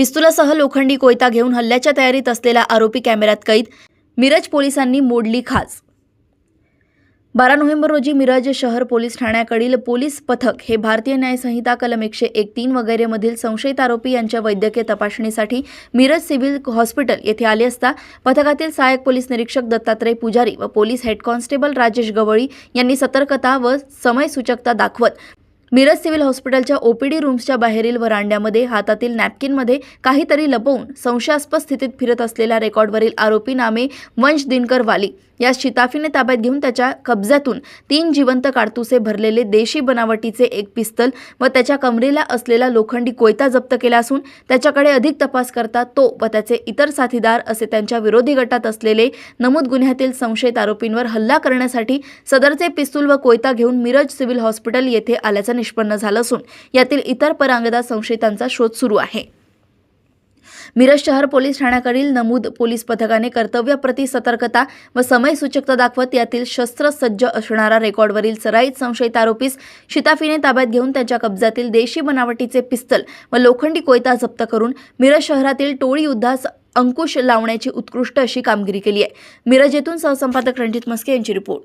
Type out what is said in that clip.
पिस्तुलासह लोखंडी कोयता घेऊन हल्ल्याच्या तयारीत असलेला आरोपी कॅमेऱ्यात कैद मिरज पोलिसांनी मोडली खास बारा नोव्हेंबर रोजी मिरज शहर पोलीस ठाण्याकडील पोलीस पथक हे भारतीय न्यायसंहिता कलम एकशे एक तीन वगैरेमधील संशयित आरोपी यांच्या वैद्यकीय तपासणीसाठी मिरज सिव्हिल हॉस्पिटल येथे आले असता पथकातील सहाय्यक पोलीस निरीक्षक दत्तात्रय पुजारी व police head constable Rajesh Gawali यांनी सतर्कता व समयसूचकता दाखवत मिरज सिव्हिल हॉस्पिटलच्या ओपीडी रूम्सच्या बाहेरील वरांड्यामध्ये हातातील नॅपकिनमध्ये काहीतरी लपवून संशयास्पद स्थितीत फिरत असलेल्या रेकॉर्डवरील आरोपी नामे वंश दिनकर वाली या शिताफीने ताब्यात घेऊन त्याच्या कब्जातून तीन जिवंत काडतुसे भरलेले देशी बनावटीचे एक पिस्तल व त्याच्या कमरेला असलेला लोखंडी कोयता जप्त केला असून त्याच्याकडे अधिक तपास करता तो व त्याचे इतर साथीदार असे त्यांच्या विरोधी गटात असलेले नमूद गुन्ह्यातील संशयित आरोपींवर हल्ला करण्यासाठी सदरचे पिस्तूल व कोयता घेऊन मिरज सिव्हिल हॉस्पिटल येथे आल्याचं निष्पन्न झालं असून यातील इतर परांगदा संशयितांचा शोध सुरू आहे. मिरज शहर पोलीस ठाण्याकडील नमूद पोलीस पथकाने कर्तव्याप्रती सतर्कता व समयसूचकता दाखवत यातील शस्त्र सज्ज असणारा रेकॉर्डवरील सराईत संशयित आरोपीस शिताफीने ताब्यात घेऊन त्यांच्या कब्जातील देशी बनावटीचे पिस्तल व लोखंडी कोयता जप्त करून मिरज शहरातील टोळी युद्धास अंकुश लावण्याची उत्कृष्ट अशी कामगिरी केली आहे. मिरज येथून सहसंपादक रणजित मस्के यांची रिपोर्ट.